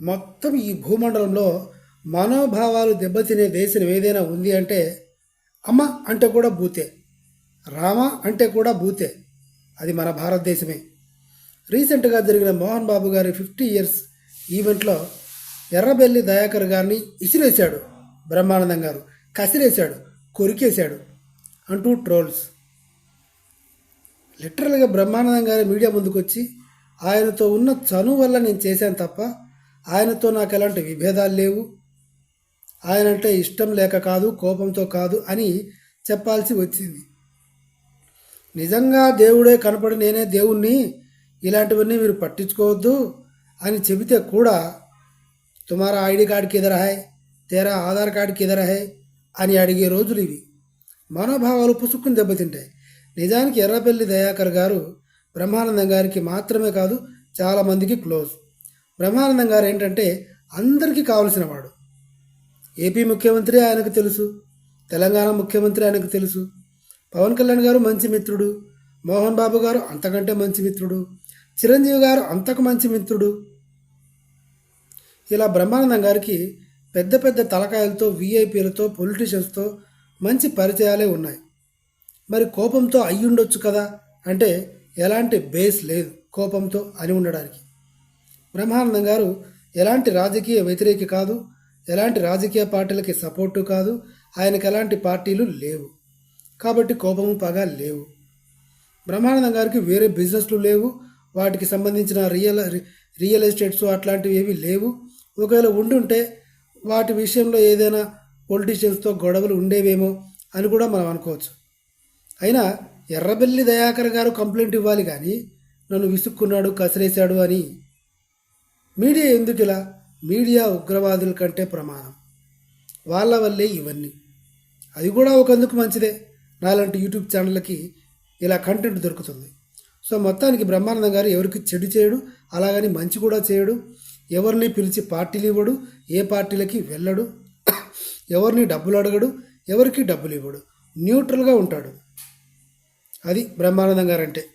మొత్తం ఈ భూమండలంలో మనోభావాలు దెబ్బతినే దేశం ఏదైనా ఉంది అంటే అమ్మ అంటే కూడా బూతే రామ అంటే కూడా బూతే అది మన భారతదేశమే. రీసెంట్గా జరిగిన మోహన్ బాబు గారి ఫిఫ్టీ ఇయర్స్ ఈవెంట్లో ఎర్రబెల్లి దయాకర్ గారిని ఇసిరేశాడు బ్రహ్మానందం గారు. కసిరేశాడు కొరికేశాడు అంటూ ట్రోల్స్. లిటరల్గా బ్రహ్మానందం గారి మీడియా ముందుకొచ్చి ఆయనతో ఉన్న చనువు వల్ల నేను చేశాను తప్ప ఆయనతో నాకు ఎలాంటి విభేదాలు లేవు. ఆయన అంటే ఇష్టం లేక కాదు కోపంతో కాదు అని చెప్పాల్సి వచ్చింది. నిజంగా దేవుడే కనపడి నేనే దేవుణ్ణి ఇలాంటివన్నీ మీరు పట్టించుకోవద్దు అని చెబితే కూడా తుమారా ఐడి కార్డ్కి కిదర హై తేరా ఆధార్ కార్డ్కి కిదర హై అని అడిగే రోజులు ఇవి. మనోభావాలు పుసుక్కుని దెబ్బతింటాయి. నిజానికి ఎర్రపల్లి దయాకర్ గారు బ్రహ్మానందం గారికి మాత్రమే కాదు చాలామందికి క్లోజ్. బ్రహ్మానందం గారు ఏంటంటే అందరికీ కావలసిన వాడు. ఏపీ ముఖ్యమంత్రి ఆయనకు తెలుసు తెలంగాణ ముఖ్యమంత్రి ఆయనకు తెలుసు పవన్ కళ్యాణ్ గారు మంచి మిత్రుడు మోహన్ బాబు గారు అంతకంటే మంచి మిత్రుడు చిరంజీవి గారు అంతకు మంచి మిత్రుడు. ఇలా బ్రహ్మానందం గారికి పెద్ద పెద్ద తలకాయలతో వీఐపీలతో పొలిటీషియన్స్తో మంచి పరిచయాలే ఉన్నాయి. మరి కోపంతో అయ్యుండొచ్చు కదా? అంటే ఎలాంటి బేస్ లేదు కోపంతో అని ఉండడానికి. బ్రహ్మానందం గారు ఎలాంటి రాజకీయ వ్యతిరేకి కాదు ఎలాంటి రాజకీయ పార్టీలకి సపోర్టు కాదు ఆయనకు ఎలాంటి పార్టీలు లేవు. కాబట్టి కోపము పగ లేవు. బ్రహ్మానందం గారికి వేరే బిజినెస్లు లేవు వాటికి సంబంధించిన రియల్ రియల్ ఎస్టేట్స్ అట్లాంటివి ఏవి లేవు. ఒకవేళ ఉండుంటే వాటి విషయంలో ఏదైనా పొలిటీషియన్స్తో గొడవలు ఉండేవేమో అని కూడా మనం అనుకోవచ్చు. అయినా ఎర్రబెల్లి దయాకర్ గారు కంప్లైంట్ ఇవ్వాలి కానీ నన్ను విసుక్కున్నాడు కసిరేశాడు అని మీడియా ఎందుకు ఇలా మీడియా ఉగ్రవాదుల కంటే ప్రమాదం వాళ్ళ వల్లే ఇవన్నీ. అది కూడా ఒకందుకు మంచిదే. నాలాంటి యూట్యూబ్ ఛానళ్ళకి ఇలా కంటెంట్ దొరుకుతుంది. సో మొత్తానికి బ్రహ్మానందం గారు ఎవరికి చెడు చేయడు అలాగని మంచి కూడా చేయడు. ఎవరిని పిలిచి పార్టీలు ఇవ్వడు ఏ పార్టీలకి వెళ్ళడు. ఎవరిని డబ్బులు అడగడు ఎవరికి డబ్బులు ఇవ్వడు. న్యూట్రల్గా ఉంటాడు. అది బ్రహ్మానందం గారంటే. అంటే